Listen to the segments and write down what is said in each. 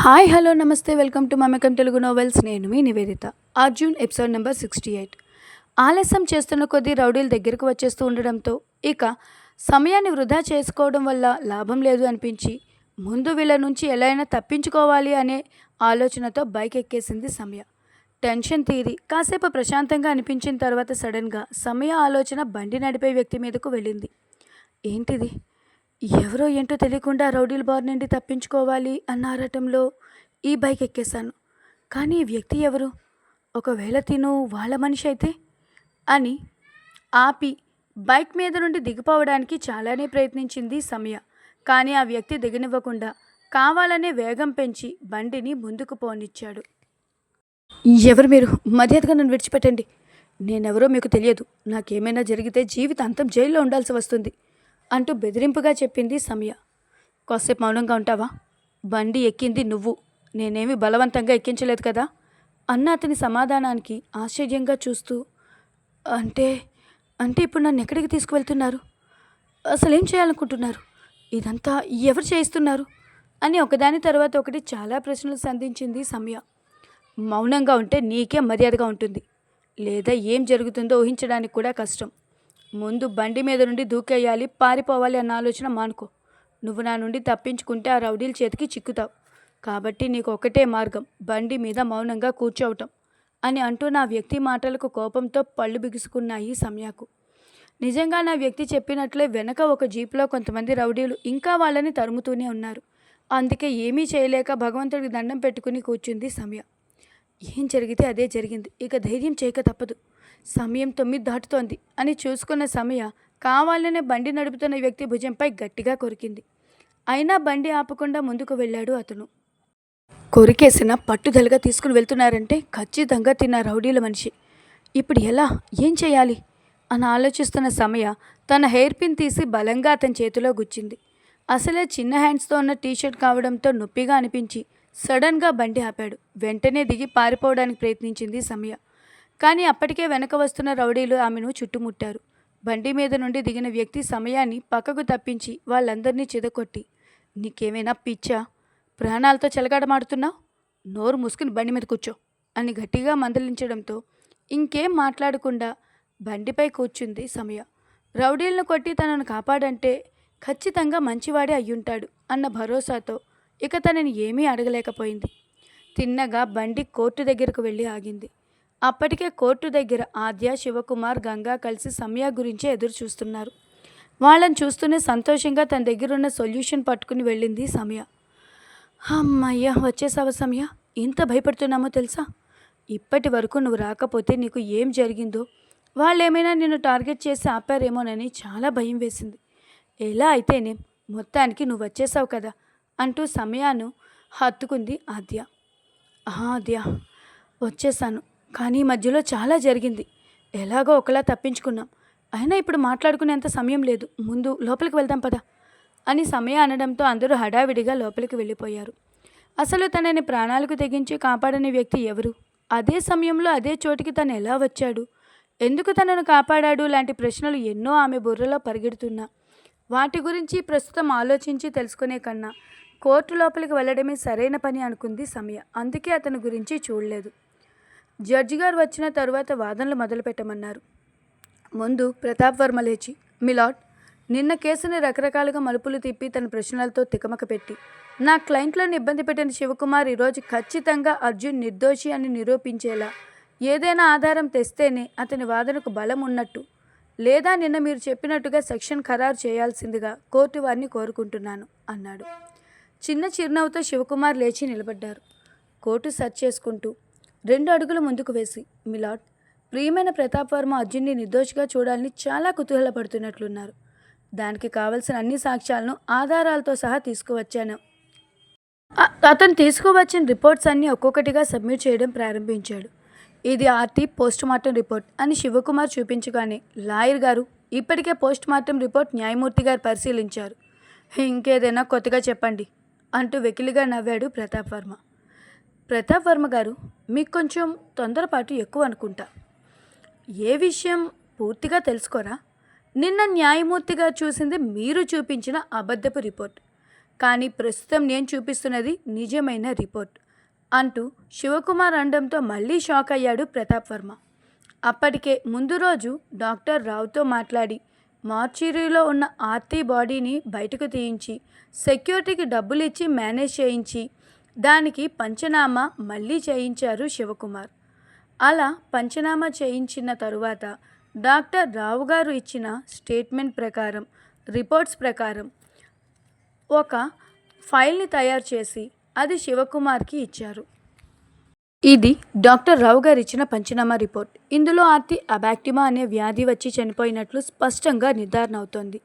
Hi hello నమస్తే welcome to మమకం Telugu novels. నేను మీ Niveditha. Arjun episode number sixty eight. ఆలస్యం చేస్తున్న కొద్దీ రౌడీల దగ్గరకు వచ్చేస్తూ ఉండడంతో ఇక సమయాన్ని వృధా చేసుకోవడం వల్ల లాభం లేదు అనిపించి ముందు వీళ్ళ నుంచి ఎలా అయినా తప్పించుకోవాలి అనే ఆలోచనతో బైక్ ఎక్కేసింది సమయ. టెన్షన్ తీరి కాసేపు ప్రశాంతంగా అనిపించిన తర్వాత సడన్గా సమయ ఆలోచన బండి నడిపే వ్యక్తి మీదకు వెళ్ళింది. ఏంటిది? ఎవరో ఏంటో తెలియకుండా రౌడీల బార్ నుండి తప్పించుకోవాలి అన్న ఆరాటంలో ఈ బైక్ ఎక్కేశాను కానీ ఈ వ్యక్తి ఎవరు? ఒకవేళ తిను వాళ్ళ మనిషి అయితే? అని ఆపి బైక్ మీద నుండి దిగిపోవడానికి చాలానే ప్రయత్నించింది సమయ. కానీ ఆ వ్యక్తి దిగనివ్వకుండా కావాలనే వేగం పెంచి బండిని ముందుకు పోనిచ్చాడు. ఎవరు మీరు? మర్యాదగా నన్ను విడిచిపెట్టండి. నేనెవరో మీకు తెలియదు. నాకేమైనా జరిగితే జీవితాంతం జైల్లో ఉండాల్సి వస్తుంది. అంటూ బెదిరింపుగా చెప్పింది సమయ. కాసేపు మౌనంగా ఉంటావా? బండి ఎక్కింది నువ్వు. నేనేమి బలవంతంగా ఎక్కించలేదు కదా? అన్న అతని సమాధానానికి ఆశ్చర్యంగా చూస్తూ అంటే అంటే ఇప్పుడు నన్ను ఎక్కడికి తీసుకువెళ్తున్నారు? అసలు ఏం చేయాలనుకుంటున్నారు? ఇదంతా ఎవరు చేయిస్తున్నారు? అని ఒకదాని తర్వాత ఒకటి చాలా ప్రశ్నలు సంధించింది సమయ. మౌనంగా ఉంటే నీకే మర్యాదగా ఉంటుంది. లేదా ఏం జరుగుతుందో ఊహించడానికి కూడా కష్టం. ముందు బండి మీద నుండి దూకేయాలి పారిపోవాలి అన్న ఆలోచన మానుకో. నువ్వు నా నుండి తప్పించుకుంటే ఆ రౌడీల చేతికి చిక్కుతావు. కాబట్టి నీకు ఒకటే మార్గం బండి మీద మౌనంగా కూర్చోవటం అని అంటూ నా వ్యక్తి మాటలకు కోపంతో పళ్ళు బిగుసుకున్నాయి సమయాకు. నిజంగా నా వ్యక్తి చెప్పినట్లే వెనక ఒక జీపులో కొంతమంది రౌడీలు ఇంకా వాళ్ళని తరుముతూనే ఉన్నారు. అందుకే ఏమీ చేయలేక భగవంతుడికి దండం పెట్టుకుని కూర్చుంది సమయ. ఏం జరిగితే అదే జరిగింది. ఇక ధైర్యం చేయక తప్పదు. సమయం తొమ్మిది దాటుతోంది అని చూసుకున్న సమయ కావాలనే బండి నడుపుతున్న వ్యక్తి భుజంపై గట్టిగా కొరికింది. అయినా బండి ఆపకుండా ముందుకు వెళ్ళాడు అతను. కొరికేసిన పట్టుదలగా తీసుకుని వెళ్తున్నారంటే ఖచ్చితంగా తిన్న రౌడీల మనిషి. ఇప్పుడు ఎలా? ఏం చేయాలి? అని ఆలోచిస్తున్న సమయ తన హెయిర్ పిన్ తీసి బలంగా అతని చేతిలో గుచ్చింది. అసలే చిన్న హ్యాండ్స్తో ఉన్న టీషర్ట్ కావడంతో నొప్పిగా అనిపించి సడన్గా బండి ఆపాడు. వెంటనే దిగి పారిపోవడానికి ప్రయత్నించింది సమయ. కానీ అప్పటికే వెనక వస్తున్న రౌడీలు ఆమెను చుట్టుముట్టారు. బండి మీద నుండి దిగిన వ్యక్తి సమయాన్ని పక్కకు తప్పించి వాళ్ళందరినీ చిదకొట్టి నీకేమైనా పిచ్చా? ప్రాణాలతో చెలగాడమాడుతున్నావు? నోరు మూసుకుని బండి మీద కూర్చో అని గట్టిగా మందలించడంతో ఇంకేం మాట్లాడకుండా బండిపై కూర్చుంది సమయ. రౌడీలను కొట్టి తనను కాపాడంటే ఖచ్చితంగా మంచివాడే అయ్యుంటాడు అన్న భరోసాతో ఇక తనని ఏమీ అడగలేకపోయింది. తిన్నగా బండి కోర్టు దగ్గరకు వెళ్ళి ఆగింది. అప్పటికే కోర్టు దగ్గర ఆద్య శివకుమార్ గంగా కలిసి సమయ గురించి ఎదురు చూస్తున్నారు వాళ్ళని చూస్తూనే సంతోషంగా తన దగ్గర ఉన్న సొల్యూషన్ పట్టుకుని వెళ్ళింది సమయ. అమ్మయ్య వచ్చేసావా సమయ? ఎంత భయపడుతున్నామో తెలుసా? ఇప్పటి వరకు నువ్వు రాకపోతే నీకు ఏం జరిగిందో? వాళ్ళు ఏమైనా నిన్ను టార్గెట్ చేసి ఆపారేమోనని చాలా భయం వేసింది. ఎలా అయితేనే మొత్తానికి నువ్వు వచ్చేసావు కదా అంటూ సమయాను హత్తుకుంది ఆద్య. ఆద్య వచ్చేసాను. కానీ మధ్యలో చాలా జరిగింది. ఎలాగో ఒకలా తప్పించుకున్నాం. అయినా ఇప్పుడు మాట్లాడుకునేంత సమయం లేదు. ముందు లోపలికి వెళ్దాం పదా అని సమయ అనడంతో అందరూ హడావిడిగా లోపలికి వెళ్ళిపోయారు. అసలు తనని ప్రాణాలకు తెగించి కాపాడని వ్యక్తి ఎవరు? అదే సమయంలో అదే చోటికి తను ఎలా వచ్చాడు? ఎందుకు తనను కాపాడాడు? లాంటి ప్రశ్నలు ఎన్నో ఆమె బుర్రలో పరిగెడుతున్నా. వాటి గురించి ప్రస్తుతం ఆలోచించి తెలుసుకునే కన్నా కోర్టు లోపలికి వెళ్ళడమే సరైన పని అనుకుంది సమయ. అందుకే అతని గురించి చూడలేదు. జడ్జి గారు వచ్చిన తరువాత వాదనలు మొదలుపెట్టమన్నారు ముందు ప్రతాప్ వర్మ లేచి మిలాడ్ నిన్న కేసుని రకరకాలుగా మలుపులు తిప్పి తన ప్రశ్నలతో తికమక పెట్టి నా క్లయింట్లను ఇబ్బంది పెట్టిన శివకుమార్ ఈరోజు ఖచ్చితంగా అర్జున్ నిర్దోషి అని నిరూపించేలా ఏదైనా ఆధారం తెస్తేనే అతని వాదనకు బలం ఉన్నట్టు లేదా నిన్న మీరు చెప్పినట్టుగా సెక్షన్ ఖరారు చేయాల్సిందిగా కోర్టు వారిని కోరుకుంటున్నాను అన్నాడు. చిన్న చిరునవ్వుతో శివకుమార్ లేచి నిలబడ్డారు. కోర్టు సర్చ్ చేసుకుంటూ రెండు అడుగులు ముందుకు వేసి మిలాడ్ ప్రియమైన ప్రతాప్ వర్మ అర్జున్ని నిర్దోషిగా చూడాలని చాలా కుతూహలపడుతున్నట్లున్నారు. దానికి కావలసిన అన్ని సాక్ష్యాలను ఆధారాలతో సహా తీసుకువచ్చాను. అతను తీసుకువచ్చిన రిపోర్ట్స్ అన్నీ ఒక్కొక్కటిగా సబ్మిట్ చేయడం ప్రారంభించాడు. ఇది ఆర్టీ పోస్ట్ మార్టం రిపోర్ట్ అని శివకుమార్ చూపించగానే లాయర్ గారు ఇప్పటికే పోస్ట్ మార్టం రిపోర్ట్ న్యాయమూర్తి గారు పరిశీలించారు. ఇంకేదైనా కొత్తగా చెప్పండి అంటూ వెకిలిగా నవ్వాడు ప్రతాప్ వర్మ. ప్రతాప్ వర్మ గారు మీకు కొంచెం తొందరపాటు ఎక్కువ అనుకుంటా. ఏ విషయం పూర్తిగా తెలుసుకోరా? నిన్న న్యాయమూర్తిగా చూసింది మీరు చూపించిన అబద్ధపు రిపోర్ట్. కానీ ప్రస్తుతం నేను చూపిస్తున్నది నిజమైన రిపోర్ట్ అంటూ శివకుమార్ అండంతో మళ్ళీ షాక్ అయ్యాడు ప్రతాప్ వర్మ. అప్పటికే ముందు రోజు డాక్టర్ రావుతో మాట్లాడి మార్చురీలో ఉన్న ఆర్తి బాడీని బయటకు తీయించి సెక్యూరిటీకి డబ్బులు ఇచ్చి మేనేజ్ చేయించి దానికి పంచనామా మళ్ళీ చేయించారు శివకుమార్. అలా పంచనామా చేయించిన తరువాత డాక్టర్ రావు గారు ఇచ్చిన స్టేట్మెంట్ ప్రకారం రిపోర్ట్స్ ప్రకారం ఒక ఫైల్ని తయారు చేసి అది శివకుమార్కి ఇచ్చారు. ఇది డాక్టర్ రావు గారు ఇచ్చిన పంచనామా రిపోర్ట్. ఇందులో ఆర్తి అబాక్టిమా అనే వ్యాధి వచ్చి చనిపోయినట్లు స్పష్టంగా నిర్ధారణ అవుతోంది.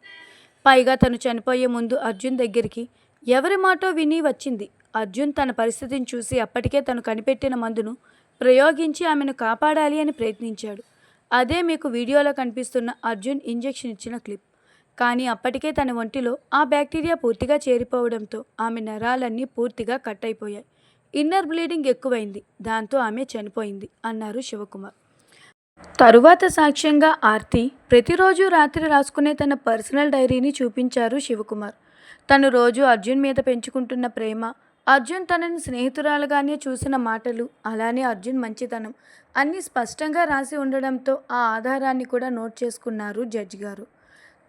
పైగా తను చనిపోయే ముందు అర్జున్ దగ్గరికి ఎవరి మాటో విని వచ్చింది? అర్జున్ తన పరిస్థితిని చూసి అప్పటికే తను కనిపెట్టిన మందును ప్రయోగించి ఆమెను కాపాడాలి అని ప్రయత్నించాడు. అదే మీకు వీడియోలో కనిపిస్తున్న అర్జున్ ఇంజెక్షన్ ఇచ్చిన క్లిప్. కానీ అప్పటికే తన ఒంటిలో ఆ బ్యాక్టీరియా పూర్తిగా చేరిపోవడంతో ఆమె నరాలన్నీ పూర్తిగా కట్ అయిపోయాయి. ఇన్నర్ బ్లీడింగ్ ఎక్కువైంది. దాంతో ఆమె చనిపోయింది అన్నారు శివకుమార్. తరువాత సాక్ష్యంగా ఆర్తి ప్రతిరోజు రాత్రి రాసుకునే తన పర్సనల్ డైరీని చూపించారు శివకుమార్. తను రోజు అర్జున్ మీద పెంచుకుంటున్న ప్రేమ అర్జున్ తనని స్నేహితురాలుగానే చూసిన మాటలు అలానే అర్జున్ మంచితనం అన్నీ స్పష్టంగా రాసి ఉండడంతో ఆ ఆధారాన్ని కూడా నోట్ చేసుకున్నారు జడ్జి గారు.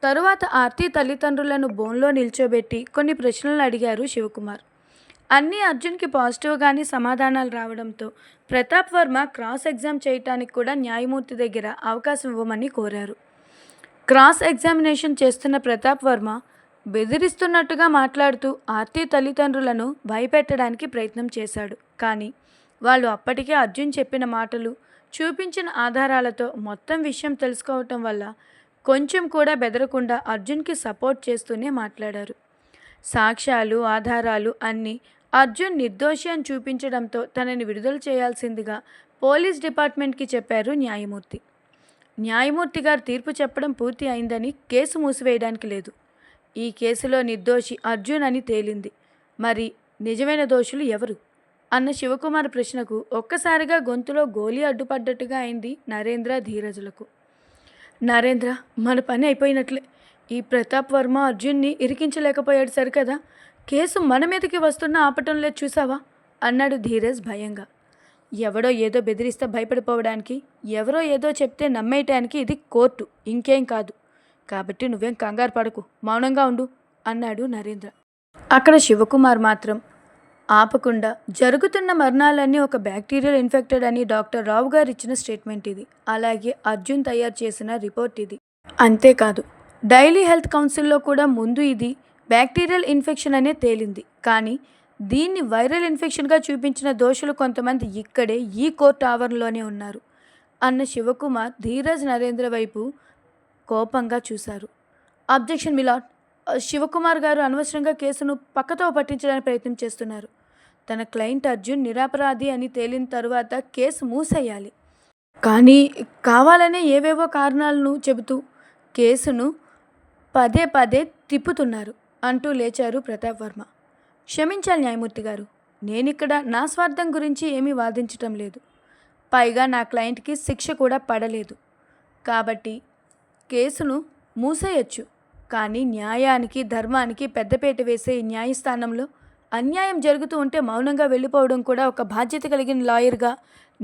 తరువాత ఆర్తి తల్లిదండ్రులను బోన్లో నిల్చోబెట్టి కొన్ని ప్రశ్నలు అడిగారు శివకుమార్. అన్నీ అర్జున్కి పాజిటివ్గానే సమాధానాలు రావడంతో ప్రతాప్ వర్మ క్రాస్ ఎగ్జామ్ చేయటానికి కూడా న్యాయమూర్తి దగ్గర అవకాశం ఇవ్వమని కోరారు. క్రాస్ ఎగ్జామినేషన్ చేస్తున్న ప్రతాప్ వర్మ బెదిరిస్తున్నట్టుగా మాట్లాడుతూ ఆర్తి తల్లిదండ్రులను భయపెట్టడానికి ప్రయత్నం చేశాడు. కానీ వాళ్ళు అప్పటికే అర్జున్ చెప్పిన మాటలు చూపించిన ఆధారాలతో మొత్తం విషయం తెలుసుకోవటం వల్ల కొంచెం కూడా బెదరకుండా అర్జున్కి సపోర్ట్ చేస్తూనే మాట్లాడారు. సాక్ష్యాలు ఆధారాలు అన్నీ అర్జున్ నిర్దోషి అని చూపించడంతో తనని విడుదల చేయాల్సిందిగా పోలీస్ డిపార్ట్మెంట్కి చెప్పారు న్యాయమూర్తి. న్యాయమూర్తి గారు తీర్పు చెప్పడం పూర్తి అయిందని కేసు మూసివేయడానికి లేదు. ఈ కేసులో నిర్దోషి అర్జున్ అని తేలింది. మరి నిజమైన దోషులు ఎవరు? అన్న శివకుమార్ ప్రశ్నకు ఒక్కసారిగా గొంతులో గోలీ అడ్డుపడ్డట్టుగా అయింది నరేంద్ర ధీరజులకు. నరేంద్ర మన పని అయిపోయినట్లే. ఈ ప్రతాప్ వర్మ అర్జున్ని ఇరికించలేకపోయాడు సరికదా? కేసు మన మీదకి వస్తున్న ఆపటం లేదు చూసావా? అన్నాడు ధీరజ్ భయంగా. ఎవడో ఏదో బెదిరిస్తే భయపడిపోవడానికి ఎవరో ఏదో చెప్తే నమ్మేయటానికి ఇది కోర్టు ఇంకేం కాదు. కాబట్టి నువ్వేం కంగారు పడకు. మౌనంగా ఉండు అన్నాడు నరేంద్ర. అక్కడ శివకుమార్ మాత్రం ఆపకుండా జరుగుతున్న మరణాలన్నీ ఒక బ్యాక్టీరియల్ ఇన్ఫెక్టెడ్ అని డాక్టర్ రావు గారు ఇచ్చిన స్టేట్మెంట్ ఇది. అలాగే అర్జున్ తయారు చేసిన రిపోర్ట్ ఇది. అంతేకాదు డైలీ హెల్త్ కౌన్సిల్లో కూడా ముందు ఇది బ్యాక్టీరియల్ ఇన్ఫెక్షన్ అనే తేలింది. కానీ దీన్ని వైరల్ ఇన్ఫెక్షన్గా చూపించిన దోషులు కొంతమంది ఇక్కడే ఈ కోర్టు ఆవరణలోనే ఉన్నారు అన్న శివకుమార్ ధీరజ్ నరేంద్ర వైపు కోపంగా చూశారు. అబ్జెక్షన్ మిలాడ్ శివకుమార్ గారు అనవసరంగా కేసును పక్కతో పట్టించడానికి ప్రయత్నం చేస్తున్నారు. తన క్లయింట్ అర్జున్ నిరపరాధి అని తేలిన తరువాత కేసు మూసేయాలి. కానీ కావాలనే ఏవేవో కారణాలను చెబుతూ కేసును పదే పదే తిప్పుతున్నారు అంటూ లేచారు ప్రతాప్ వర్మ. క్షమించాలి న్యాయమూర్తి గారు. నేనిక్కడ నా స్వార్థం గురించి ఏమీ వాదించటం లేదు. పైగా నా క్లయింట్కి శిక్ష కూడా పడలేదు. కాబట్టి కేసును మూసేయచ్చు. కానీ న్యాయానికి ధర్మానికి పెద్దపేట వేసే న్యాయస్థానంలో అన్యాయం జరుగుతూ ఉంటే మౌనంగా వెళ్ళిపోవడం కూడా ఒక బాధ్యత కలిగిన లాయర్గా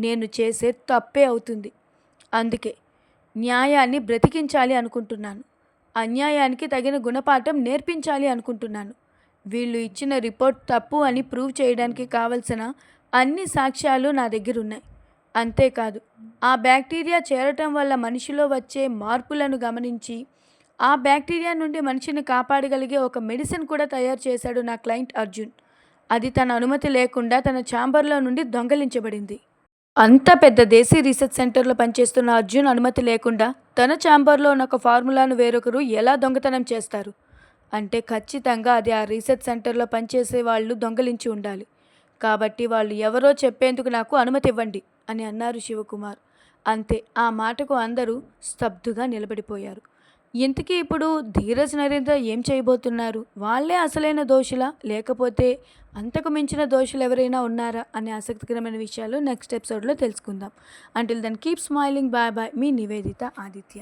నేను చేసే తప్పే అవుతుంది. అందుకే న్యాయాన్ని బ్రతికించాలి అనుకుంటున్నాను. అన్యాయానికి తగిన గుణపాఠం నేర్పించాలి అనుకుంటున్నాను. వీళ్ళు ఇచ్చిన రిపోర్ట్ తప్పు అని ప్రూవ్ చేయడానికి కావలసిన అన్ని సాక్ష్యాలు నా దగ్గర ఉన్నాయి అంతేకాదు ఆ బ్యాక్టీరియా చేరటం వల్ల మనిషిలో వచ్చే మార్పులను గమనించి ఆ బ్యాక్టీరియా నుండి మనిషిని కాపాడగలిగే ఒక మెడిసిన్ కూడా తయారు చేశాడు నా క్లయింట్ అర్జున్. అది తన అనుమతి లేకుండా తన ఛాంబర్లో నుండి దొంగలించబడింది. అంత పెద్ద దేశీ రీసెర్చ్ సెంటర్లో పనిచేస్తున్న అర్జున్ అనుమతి లేకుండా తన ఛాంబర్లో ఉన్న ఒక ఫార్ములాను వేరొకరు ఎలా దొంగతనం చేస్తారు? అంటే ఖచ్చితంగా అది ఆ రీసెర్చ్ సెంటర్లో పనిచేసే వాళ్ళు దొంగలించి ఉండాలి. కాబట్టి వాళ్ళు ఎవరో చెప్పేందుకు నాకు అనుమతి ఇవ్వండి అని అన్నారు శివకుమార్. అంతే ఆ మాటకు అందరూ స్తబ్దుగా నిలబడిపోయారు. ఇంతకీ ఇప్పుడు ధీరజ్ నరేంద్ర ఏం చేయబోతున్నారు? వాళ్ళే అసలైన దోషులా? లేకపోతే అంతకు మించిన దోషులు ఎవరైనా ఉన్నారా? అనే ఆసక్తికరమైన విషయాలు నెక్స్ట్ ఎపిసోడ్లో తెలుసుకుందాం. Until then keep smiling bye bye మీ నివేదిత ఆదిత్య.